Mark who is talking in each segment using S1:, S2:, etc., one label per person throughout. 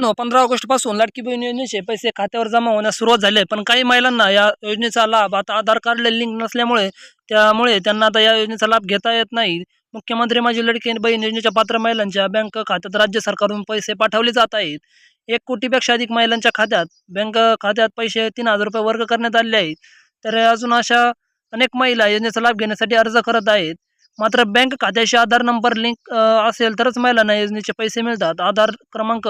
S1: No हो. पंधरा ऑगस्टपासून लाडकी बहीण योजनेचे पैसे खात्यावर जमा होण्यास सुरुवात झाली आहे. पण काही महिलांना या योजनेचा लाभ आता आधार कार्डला लिंक नसल्यामुळे त्यामुळे त्यांना आता या योजनेचा लाभ घेता येत नाही. मुख्यमंत्री माझी लडकी बहीण योजनेच्या पात्र महिलांच्या बँक खात्यात राज्य सरकारहून पैसे पाठवले जात आहेत. एक कोटीपेक्षा अधिक महिलांच्या खात्यात बँक खात्यात पैसे तीन हजार रुपये वर्ग करण्यात आले आहेत. तर अजून अशा अनेक महिला योजनेचा लाभ घेण्यासाठी अर्ज करत आहेत. मात्र बँक खात्याशी आधार नंबर लिंक असेल तरच महिलांना योजनेचे पैसे मिळतात. आधार क्रमांक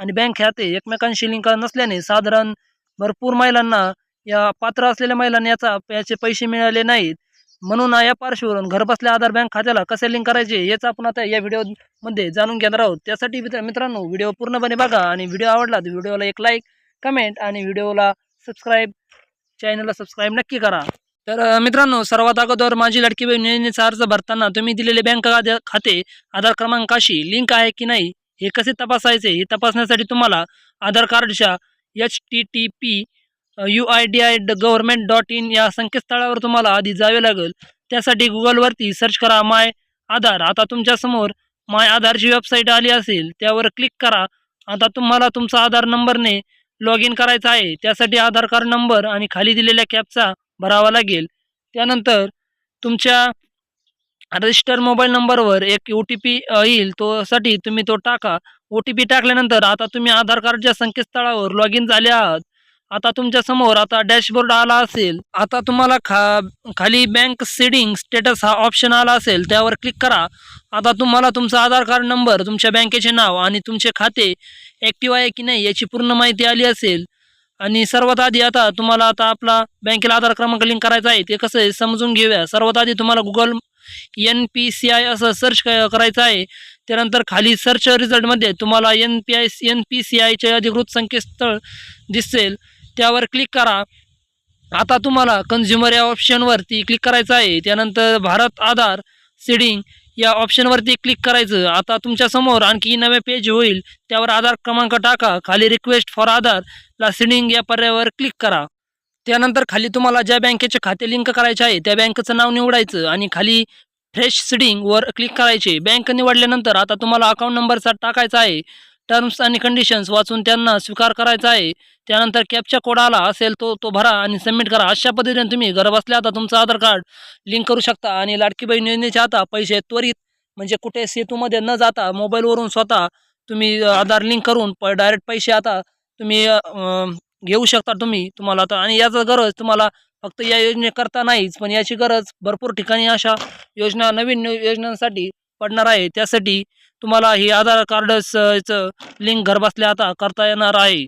S1: आणि बँक खाते एकमेकांशी लिंक नसल्याने साधारण भरपूर महिलांना या पात्र असलेल्या महिलांना याचा याचे पैसे मिळाले नाहीत. म्हणून या पार्श्ववरून घरबसल्या आधार बँक खात्याला कसे लिंक करायचे याचं आपण आता या व्हिडिओमध्ये जाणून घेणार आहोत. त्यासाठी मित्र मित्रांनो व्हिडिओ पूर्णपणे बघा आणि व्हिडिओ आवडला तर व्हिडिओला एक लाईक कमेंट आणि व्हिडिओला सबस्क्राईब चॅनलला सबस्क्राईब नक्की करा. तर मित्रांनो सर्वात अगोदर माझी लाडकी बहीण योजनेचा अर्ज भरताना तुम्ही दिलेले बँक खाते आधार क्रमांकाशी लिंक आहे की नाही? हे कसे तपासायचे? हे तपासण्यासाठी तुम्हाला आधार कार्डच्या H T T P U I D I government dot in या संकेतस्थळावर तुम्हाला आधी जावे लागेल. त्यासाठी गुगलवरती सर्च करा माय आधार आता तुमच्यासमोर माय आधारची वेबसाईट आली असेल त्यावर क्लिक करा. आता तुम्हाला तुमचा आधार नंबरने लॉग इन करायचा आहे. त्यासाठी आधार कार्ड नंबर आणि खाली दिलेल्या कॅपचा भरावा लागेल. त्यानंतर तुमच्या रजिस्टर मोबाईल नंबरवर एक ओ टी पी येईल तो साठी तुम्ही तो टाका. ओ टी पी टाकल्यानंतर आता तुम्ही आधार कार्डच्या संकेतस्थळावर लॉग इन झाले आहात आता तुमच्यासमोर आता डॅशबोर्ड आला असेल आता तुम्हाला खा खाली बँक सीडिंग स्टेटस हा ऑप्शन आला असेल त्यावर क्लिक करा. आता तुम्हाला तुमचा आधार कार्ड नंबर तुमच्या बँकेचे नाव आणि तुमचे खाते ॲक्टिव्ह आहे की नाही याची पूर्ण माहिती आली असेल आणि सर्वात आधी आता तुम्हाला आता आपला बँकेला आधार क्रमांक लिंक करायचा आहे ते कसं आहे समजून घेऊया. सर्वात आधी तुम्हाला Google N P C I असं सर्च करायचं आहे. त्यानंतर खाली सर्च रिझल्टमध्ये तुम्हाला N P I N P C आयचे अधिकृत संकेतस्थळ दिसेल. त्यावर क्लिक करा. आता तुम्हाला कन्झ्युमर या ऑप्शनवरती क्लिक करायचं आहे. त्यानंतर भारत आधार सीडिंग या ऑप्शनवरती क्लिक करायचं. आता तुमच्यासमोर आणखी नवे पेज होईल. त्यावर आधार क्रमांक टाका. खाली रिक्वेस्ट फॉर आधार ला सीडिंग या पर्यायावर क्लिक करा. त्यानंतर खाली तुम्हाला ज्या बँकेचे खाते लिंक करायचे आहे त्या बँकेचं नाव निवडायचं आणि खाली फ्रेश सीडिंग वर क्लिक करायचे. बँक निवडल्यानंतर आता तुम्हाला अकाउंट नंबरचा टाकायचा आहे. टर्म्स आणि कंडिशन्स वाचून त्यांना स्वीकार करायचा आहे. त्यानंतर कॅपचा कोड आला असेल तो तो भरा आणि सबमिट करा. अशा पद्धतीने तुम्ही घर बसल्या आता तुमचं आधार कार्ड लिंक करू शकता आणि लाडकी बहीण योजनेचे आता पैसे त्वरित म्हणजे कुठे सेतूमध्ये न जाता मोबाईलवरून स्वतः तुम्ही आधार लिंक करून प डायरेक्ट पैसे आता तुम्ही घेऊ शकता तुम्ही तुम्हाला आता. आणि याचं गरज तुम्हाला फक्त या योजनेकरता नाहीच पण याची गरज भरपूर ठिकाणी अशा योजना नवीन योजनांसाठी पडणार आहे. त्यासाठी तुम्हाला ही आधार कार्डचं लिंक घरबसल्या आता करता येणार आहे.